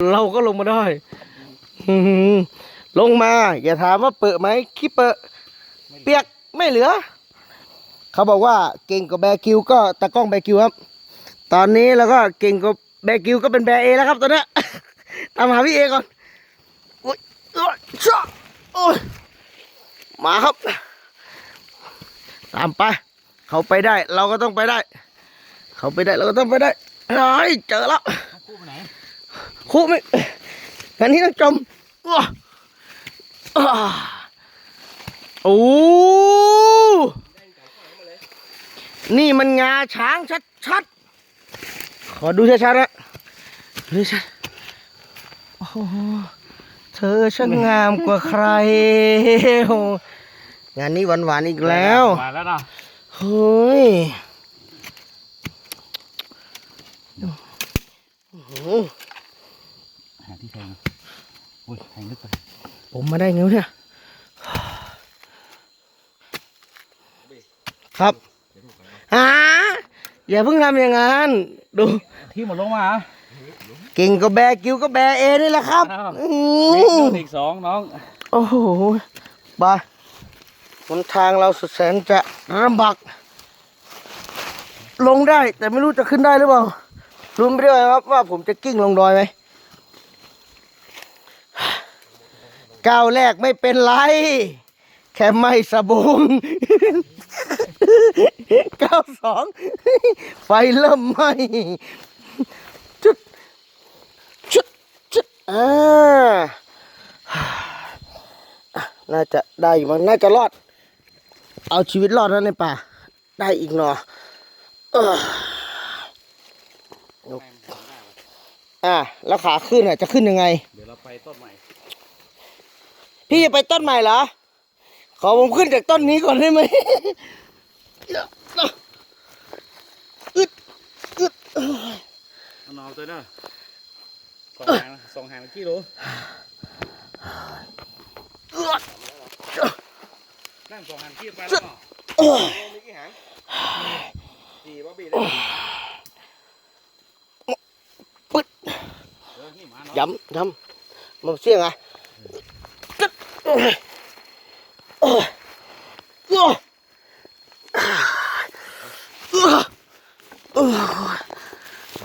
เราก็ลงมาได้ ลงมา อย่าถามว่าเปิดไหมขี้เปิดเปียกไม่เหลือ เขาบอกว่าเก่งกว่าแบกิวก็ตะกล้องแบร์กิวครับ ตอนนี้แล้วก็เก่งกว่าแบกิวก็เป็นแบร์เอแล้วครับตอนนี้ตามหาพี่เอก่อนโอ้ยโอ้ยชะโอ้ยมาครับ ตามไป เขาไปได้ เราก็ต้องไปได้ เขาไปได้เราก็ต้องไปได้เฮ้ยเจอแล้วคู่ไปไหน ครูไม่งานนี้ต้องจมอ้าอ้าโอ้นี่มันงาช้างชัดๆ ขอดูชัดๆนะดูชัดโอ้โห เธอช่างงามกว่าใครโอ้งานนี้หวานๆอีกแล้ว มาแล้วเนาะเฮ้ยโอ้โห หาที่แทงอุ้ยแทงลึกไปผมมาได้ไงวะเนี่ย ครับฮะอย่าเพิ่งทำอย่างนั้น ดู ที่หมดลงมาเหรอเก่งก็แบร์กิวก็แบร์เอนี่แหละครับอ้าวอืมีมอีกสองน้อง โอ้โหบายหนทางเราสุดแสนจะลำบากลงได้แต่ไม่รู้จะขึ้นได้หรือเปล่ารู้ไม่ได้ครับว่าผมจะกิ้งลงดอยไหม ก้าวแรกไม่เป็นไร แค่ไม่สะบงก้าวสองไฟเริ่มไหม้จุดจุดจุดอ่าน่าจะได้อยู่มั้งน่าจะรอด เอาชีวิตรอดนะในป่า ได้อีกหนอเอออ่าแล้วขาขึ้นอะจะขึ้นยังไง เดี๋ยวเราไปต้นใหม่ พี่จะไปต้นใหม่เหรอ ขอผมขึ้นจากต้นนี้ก่อนได้ไหมอึดอึดเอานอนตัวเด้อสองหางสองหางกี่โลอึดนั่งสองหางกี่ไปแล้วเนาะโอ้ยมีกี่หางสี่บ๊อบบี้ปึ๊ดเออนี่มาเนาะย้ำย้ำมันเสี่ยงอะ ล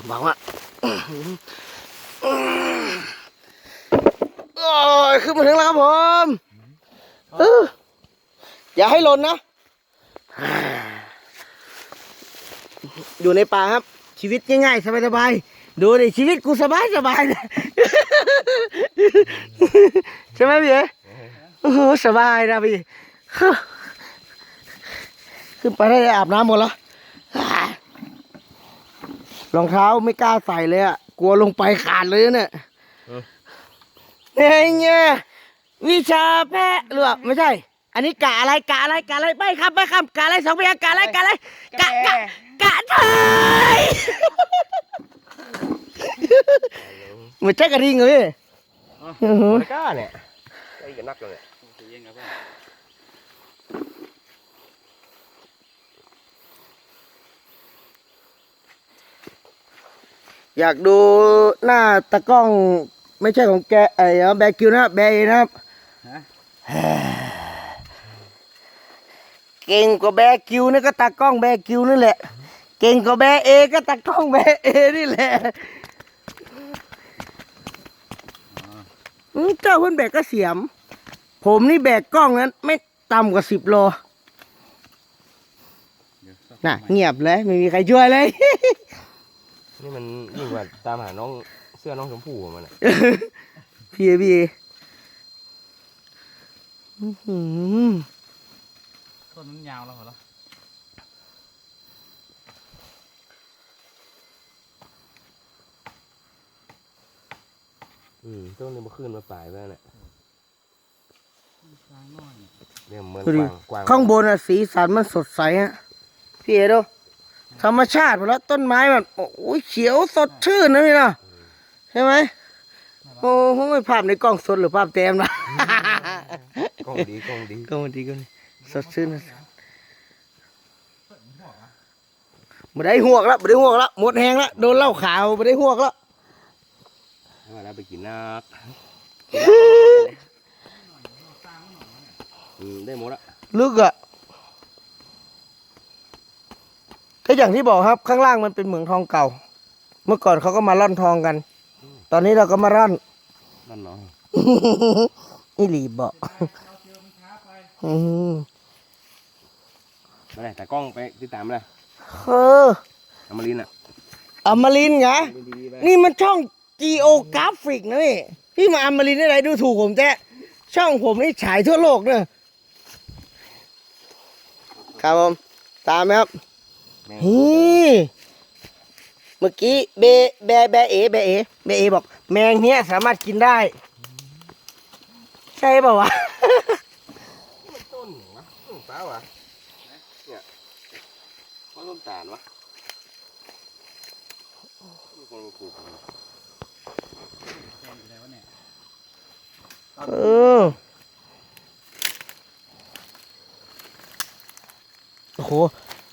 ำบากมากโอ้ยขึ้นมาถึงแล้วครับผมเอออย่าให้หล่นนะ อยู่ในป่าครับ ชีวิตง่ายๆสบายๆดูดิชีวิตกูสบายสบายนะใช่ไหมพี่เอ๋ โอ้โหสบายนะพี่ขึ้นไปได้อาบน้ำหมดแล้วรองเท้าไม่กล้าใส่เลยอะ กลัวลงไปขาดเลยเนี่ยเนี่ยเนี่ยวิชาแพะหรือเปล่าไม่ใช่ อันนี้กะอะไรกะอะไรกะอะไรไม่ครับไม่ครับกะอะไรสองพยางค์กะอะไรกะอะไรกะกะกะเทยเหมือนแจ๊กกระดิ่งเลยพี่อื้อหือไม่กล้าเนี่ยไอ้กันนักเลยจะยิง ครับพ่ออยากดูหน้าตะกล้องไม่ใช่ของแกไอ้แบกิวนะแบเอนะครับฮะเก่งกว่าแบกิวนี่ก็ตากล้องแบกิวนี่แหละ เก่งกว่าแบเอก็ตากล้องแบเอนี่แหละอืมเจ้าเพิ่นแบกก็เสียม ผมนี่แบกกล้องนั้น ไม่ต่ำกว่าสิบโลเดี๋ยวสักน่ะ เงียบเลยไม่มีใครช่วยเลย นี่มันยิ่งกว่าตามหาน้องเสื้อน้องชมพู่อะมันอะพี่เอพี่เออื้อหือต้นนั้นยาวแล้วเหรออืมต้นนี้มาขึ้นมาปลายไปแล้วเนี่ยช้างน้อย เนี่ยเนี่ยเหมือนดูกดิวางกวางข้างบนอะสีสันมันสดใสฮะพี่เอดูธรรมชาติหมดแล้วต้นไม้มันโอ้ยเขียวสดชื่นนะพี่นะใช่ไหมโอ้โหภาพในกล้องสดหรือภาพเต็มนะกล้องดีกล้องดีกล้องดีกล้องดีสดชื่นนะไม่ได้หวกแล้วไม่ได้หวกแล้วหมดแหงแล้วโดนเหล้าขาวไม่ได้หวกแล้วโอ้ว่าแล้วไปกินนักอืม ได้หมดละลึกอะก็อย่างที่บอกครับ ข้างล่างมันเป็นเหมืองทองเก่า เมื่อก่อนเขาก็มาร่อนทองกัน ตอนนี้เราก็มาร่อนนั่นเนาะอีหลีบอกอืมมาเลยแต่กล้องไปติดตามมาเลยเอออมรินทร์อะอมรินทร์ไงอมรินทีวีไปนี่มันช่อง Geographic นะนี่พี่มาอมรินทร์อะไรดูถูกผมแจ๊ะช่องผมนี่ฉายทั่วโลกเนอะ ครับผมตามไหมครับแม่งนี่เมื่อกี้เบแบแบเอแบเอแบเอบอก แมงเนี้ยสามารถกินได้ ใช่เปล่าวะต้นวะต้นเปล่าวะเนี่ยว่าต้นตาลวะมีคนมาปลูกแทนอยู่ไหนวะเนี่ยเออ โอ้โห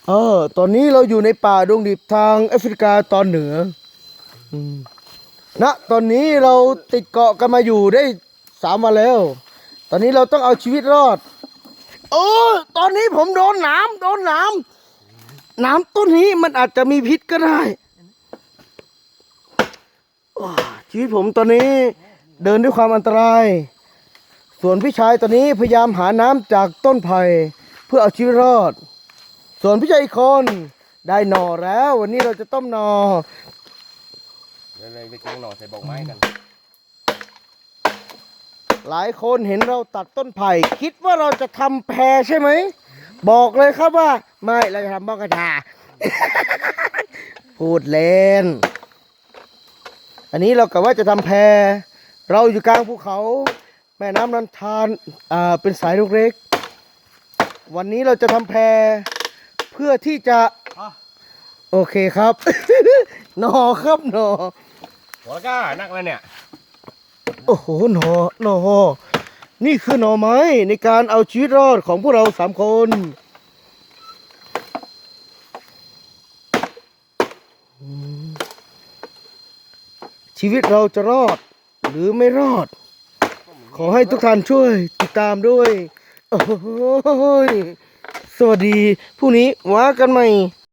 เออตอนนี้เราอยู่ในป่าดงดิบทางแอฟริกาตอนเหนืออืมณตอนนี้เราติดเกาะกันมาอยู่ได้สามวันแล้ว ตอนนี้เราต้องเอาชีวิตรอด โอ้ตอนนี้ผมโดนหนามโดนหนามหนามต้นนี้มันอาจจะมีพิษก็ได้ชีวิตผมตอนนี้เดินด้วยความอันตราย ส่วนพี่ชายตอนนี้พยายามหาน้ำจากต้นไผ่เพื่อเอาชีวิตรอด ส่วนพี่ชายอีกคนได้หน่อแล้ว วันนี้เราจะต้มหน่อเดี๋ยวเลยไปแกงหน่อใส่บอกไม้กัน หลายคนเห็นเราตัดต้นไผ่คิดว่าเราจะทำแพรใช่ไหม บอกเลยครับว่า ไม่เราจะทำบ้องกระทาพูดเล่น อันนี้เรากะว่าจะทำแพร เราอยู่กลางภูเขา แม่น้ำนันทานอ่าเป็นสายลูกเล็ก วันนี้เราจะทำแพรเพื่อที่จะโอเคครับ หนอครับหนอ หัวก้านักแล้วเนี่ย โอ้โหหนอหนอนี่คือหน่อไม้ในการเอาชีวิตรอดของพวกเราสามคนอืมชีวิตเราจะรอด หรือไม่รอด ขอให้ทุกท่านช่วยติดตามด้วย โอ้โหย สวัสดีพรุ่งนี้ว่ากันใหม่